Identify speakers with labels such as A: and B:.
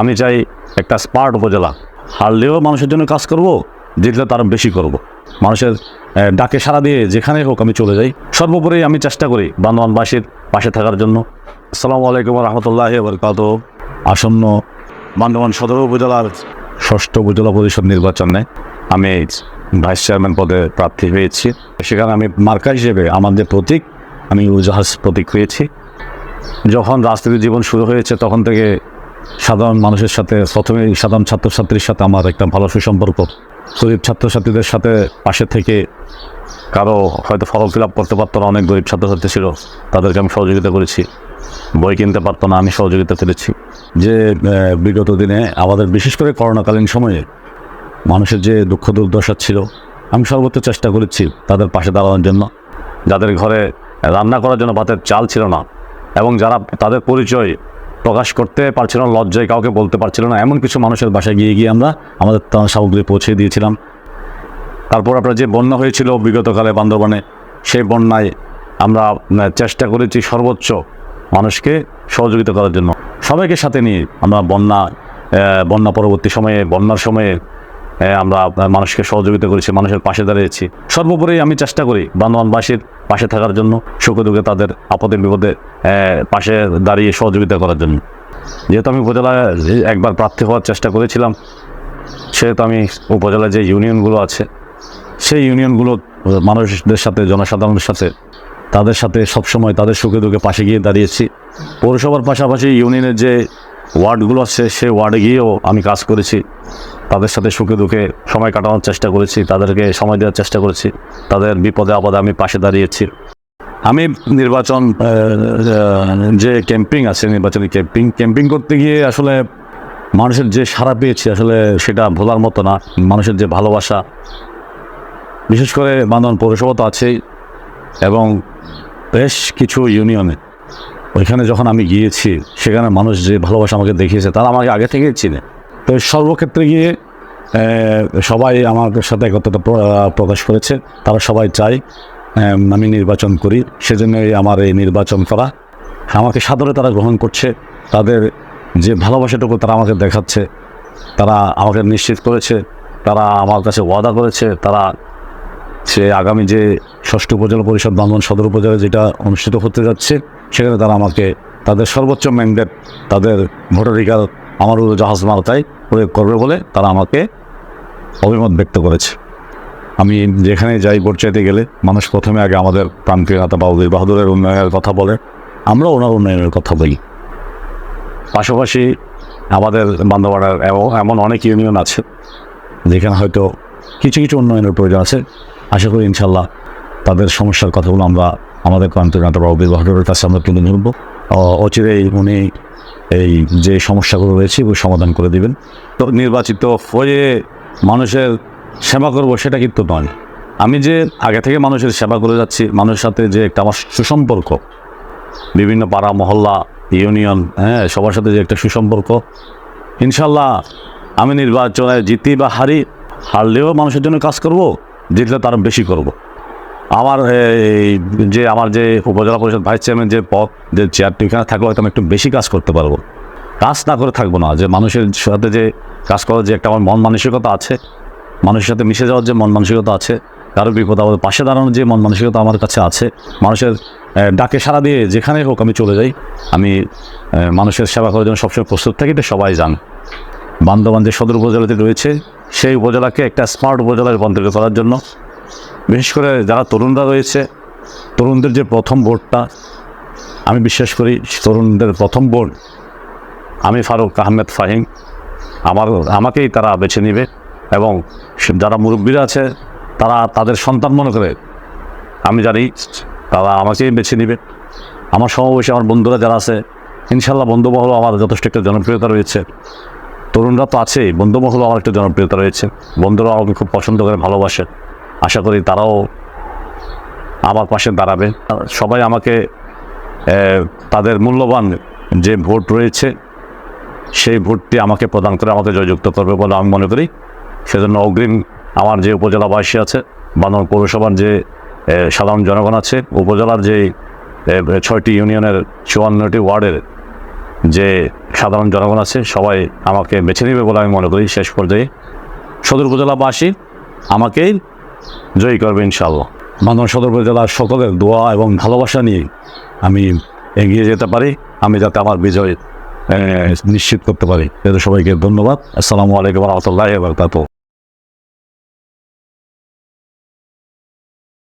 A: আমি চাই একটা স্মার্ট উপজেলা। হারলেও মানুষের জন্য কাজ করব, জিতলে তার বেশি করব। মানুষের ডাকে সাড়া দিয়ে যেখানে হোক আমি চলে যাই। সর্বোপরি আমি চেষ্টা করি বান্দরবানবাসীর পাশে থাকার জন্য। আসসালামু আলাইকুম রহমতুল্লাহ বরকাত আসন্ন বান্দরবান সদর উপজেলার ষষ্ঠ উপজেলা পরিষদ নির্বাচনে আমি ভাইস চেয়ারম্যান পদে প্রার্থী হয়েছি। সেখানে আমি মার্কা হিসেবে আমাদের প্রতীক, আমি উজাহাজ প্রতীক হয়েছি যখন রাজনীতি জীবন শুরু হয়েছে তখন থেকে সাধারণ মানুষের সাথে, প্রথমে সাধারণ ছাত্রছাত্রীর সাথে আমার একটা ভালো সুসম্পর্ক। গরিব ছাত্রছাত্রীদের সাথে পাশে থেকে কারও হয়তো ফর্ম ফিল করতে পারতো না, অনেক গরিব ছাত্রছাত্রী ছিল। তাদেরকে আমি সহযোগিতা করেছি। বই কিনতে পারতো না, আমি সহযোগিতা করেছি যে বিগত দিনে আমাদের বিশেষ করে করোনাকালীন সময়ে মানুষের যে দুঃখ দুর্দশা ছিল, আমি সর্বোচ্চ চেষ্টা করেছি তাদের পাশে দাঁড়ানোর জন্য। যাদের ঘরে রান্না করার জন্য ভাতের চাল ছিল না, এবং যারা তাদের পরিচয় প্রকাশ করতে পারছিল না, লজ্জায় কাউকে বলতে পারছিল না। এমন কিছু মানুষের বাসায় গিয়ে গিয়ে আমরা আমাদের সামগ্রী পৌঁছে দিয়েছিলাম। তারপর আপনার যে বন্যা হয়েছিল বিগতকালে বান্দরবনে, সেই বন্যায় আমরা চেষ্টা করেছি সর্বোচ্চ মানুষকে সহযোগিতা করার জন্য। সবাইকে সাথে নিয়ে আমরা বন্যা বন্যা পরবর্তী সময়ে, বন্যার সময়ে আমরা মানুষকে সহযোগিতা করেছি, মানুষের পাশে দাঁড়িয়েছি। সর্বোপরি আমি চেষ্টা করি বান্দরবানবাসীর পাশে থাকার জন্য, সুখে দুঃখে তাদের আপদে বিপদে পাশে দাঁড়িয়ে সহযোগিতা করার জন্য। যেহেতু আমি উপজেলায় একবার প্রার্থী হওয়ার চেষ্টা করেছিলাম, সেহেতু আমি উপজেলায় যে ইউনিয়নগুলো আছে, সেই ইউনিয়নগুলো মানুষদের সাথে, জনসাধারণের সাথে, তাদের সাথে সবসময় তাদের সুখে দুঃখে পাশে গিয়ে দাঁড়িয়েছি। পৌরসভার পাশাপাশি ইউনিয়নের যে ওয়ার্ডগুলো আছে, সেই ওয়ার্ডে গিয়েও আমি কাজ করেছি। তাদের সাথে সুখে দুঃখে সময় কাটানোর চেষ্টা করেছি, তাদেরকে সময় দেওয়ার চেষ্টা করেছি, তাদের বিপদে আপদে আমি পাশে দাঁড়িয়েছি। আমি নির্বাচন যে ক্যাম্পিং আছে, নির্বাচনী ক্যাম্পিং ক্যাম্পিং করতে গিয়ে আসলে মানুষের যে সাড়া পেয়েছি, আসলে সেটা ভোলার মতো না, মানুষের যে ভালোবাসা, বিশেষ করে বান্ধবন পৌরসভা তো আছেই, এবং বেশ কিছু ইউনিয়নে। ওইখানে যখন আমি গিয়েছি, সেখানে মানুষ যে ভালোবাসা আমাকে দেখিয়েছে, তারা আমাকে আগে থেকেই চিনে। তো সর্বক্ষেত্রে গিয়ে সবাই আমার সাথে একত্রতা প্র- প্রকাশ করেছে। তারা সবাই চায় আমি নির্বাচন করি। সেজন্যই আমার এই নির্বাচন করা। আমাকে সাদরে তারা গ্রহণ করছে। তাদের যে ভালোবাসাটুকু তারা আমাকে দেখাচ্ছে, তারা আমাকে নিশ্চিত করেছে, তারা আমার কাছে ওয়াদা করেছে, তারা সে আগামী যে ষষ্ঠ উপজেলা পরিষদ বান্ধবন সদর উপজেলা যেটা অনুষ্ঠিত হতে যাচ্ছে, সেখানে তারা আমাকে তাদের সর্বোচ্চ ম্যান্ডেট, তাদের ভোটাধিকার আমার জাহাজ মালতায় প্রয়োগ করবে বলে তারা আমাকে অভিমত ব্যক্ত করেছে। আমি যেখানে যাই ভোট চাইতে গেলে মানুষ প্রথমে আগে আমাদের প্রান্তীয় নেতা বাহাদুরের উন্নয়নের কথা বলে। আমরা ওনার উন্নয়নের কথা বলি। পাশাপাশি আমাদের বান্ধবাড়ার এমন অনেক ইউনিয়ন আছে, যেখানে হয়তো কিছু কিছু উন্নয়নের প্রয়োজন আছে। আশা করি ইনশাল্লাহ তাদের সমস্যার কথাগুলো আমরা আমাদের প্রান্তীয় নেতা বাবুদের বাহাদুরের কাছে আমরা তুলে ধরবো। অচিরেই উনি এই যে সমস্যাগুলো রয়েছে সমাধান করে দিবেন। তো নির্বাচিত হয়ে মানুষের সেবা করব সেটা কিন্তু নয় আমি যে আগে থেকে মানুষের সেবা করে যাচ্ছি, মানুষের সাথে যে একটা আমার সুসম্পর্ক, বিভিন্ন পাড়া, মহল্লা, ইউনিয়ন হ্যাঁ সবার সাথে যে একটা সুসম্পর্ক, ইনশাল্লাহ আমি নির্বাচনে জিতি বা হারি, হারলেও মানুষের জন্য কাজ করব, জিতলে তার বেশি করব। আমার এই যে, আমার যে উপজেলা পরিষদ ভাইস চেয়ারম্যান যে পদ, যে চেয়ারটি এখানে থাকলে হয়তো আমি একটু বেশি কাজ করতে পারব কাজ না করে থাকব না, যে মানুষের সাথে যে কাজ করার যে একটা আমার মন মানসিকতা আছে, মানুষের সাথে মিশে যাওয়ার যে মন মানসিকতা আছে, কারও বিপদ আমাদের পাশে দাঁড়ানোর যে মন মানসিকতা আমার কাছে আছে, মানুষের ডাকে সাড়া দিয়ে যেখানে হোক আমি চলে যাই, আমি মানুষের সেবা করার জন্য সবসময় প্রস্তুত থাকি, এটা সবাই জান। বান্দরবান যে সদর উপজেলাতে রয়েছে, সেই উপজেলাকে একটা স্মার্ট উপজেলায় রূপান্তরিত করার জন্য, বিশেষ করে যারা তরুণরা রয়েছে, তরুণদের যে প্রথম ভোটটা, আমি বিশ্বাস করি তরুণদের প্রথম ভোট আমি ফারুক আহমেদ ফাহিম। আমার, আমাকেই তারা বেছে নেবে এবং যারা মুরব্বীরা আছে, তারা তাদের সন্তান মনে করে আমি জানি তারা আমাকেই বেছে নেবে। আমার সমবয়সী আমার বন্ধুরা যারা আছে ইনশাল্লাহ বন্ধুবহল আমার যথেষ্ট একটা জনপ্রিয়তা রয়েছে। তরুণরা তো আছেই, বন্ধুবহল আমার একটা জনপ্রিয়তা রয়েছে। বন্ধুরা আমাকে খুব পছন্দ করে, ভালোবাসে। আশা করি তারাও আমার পাশে দাঁড়াবে। সবাই আমাকে তাদের মূল্যবান যে ভোট রয়েছে সেই ভোটটি আমাকে প্রদান করে আমাকে জয়যুক্ত করবে বলে আমি মনে করি। সেজন্য অগ্রিম আমার যে উপজেলাবাসী আছে, বান্দর পৌরসভার যে সাধারণ জনগণ আছে, উপজেলার যে ছয়টি ইউনিয়নের চুয়ান্নটি ওয়ার্ডের যে সাধারণ জনগণ আছে, সবাই আমাকে বেছে নেবে বলে আমি মনে করি শেষ পর্যায়ে। সদর উপজেলাবাসী আমাকেই জয়ী করবে ইনশাল্লাহ বান্দরবান সদর উপজেলার সকলের দোয়া এবং ভালোবাসা নিয়ে আমি এগিয়ে যেতে পারি। আমি যাতে আমার বিজয় নিশ্চিত করতে পারি। এদের সবাইকে ধন্যবাদ। আসসালামু আলাইকুম রহমতুল্লাহ বরকাত